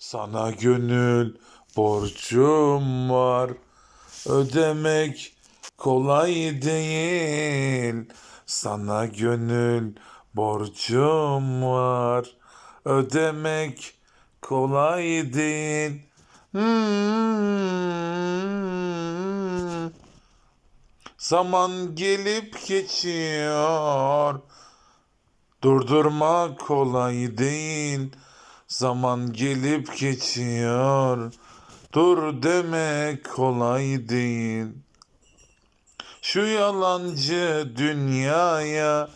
Sana gönül borcum var. Ödemek kolay değil. Sana gönül borcum var. Ödemek kolay değil. Hmm. Zaman gelip geçiyor. Durdurmak kolay değil. Zaman gelip geçiyor. Dur demek kolay değil. Şu yalancı dünyaya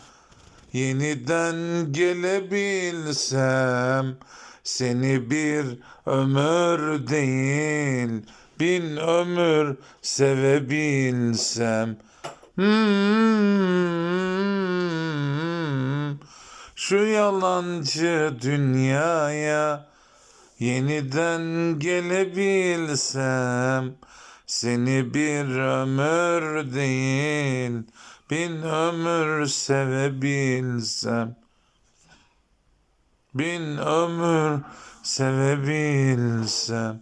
yeniden gelebilsem seni bir ömür değil bin ömür sevebilsem Hmm. Şu yalancı dünyaya yeniden gelebilsem seni bir ömür değil bin ömür sevebilsem. Bin ömür sevebilsem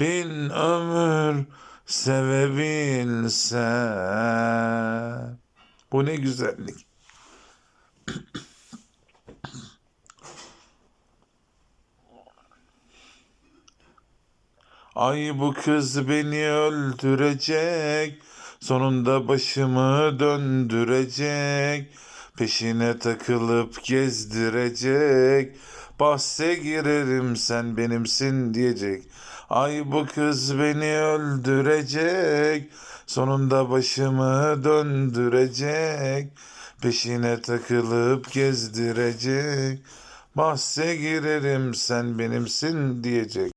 bin ömür sevebilsem. Bu ne güzellik Ay bu kız beni öldürecek. Sonunda başımı döndürecek. Peşine takılıp gezdirecek. Bahse girerim sen benimsin diyecek. Ay bu kız beni öldürecek. Sonunda başımı döndürecek. Peşine takılıp gezdirecek. Bahse girerim sen benimsin diyecek.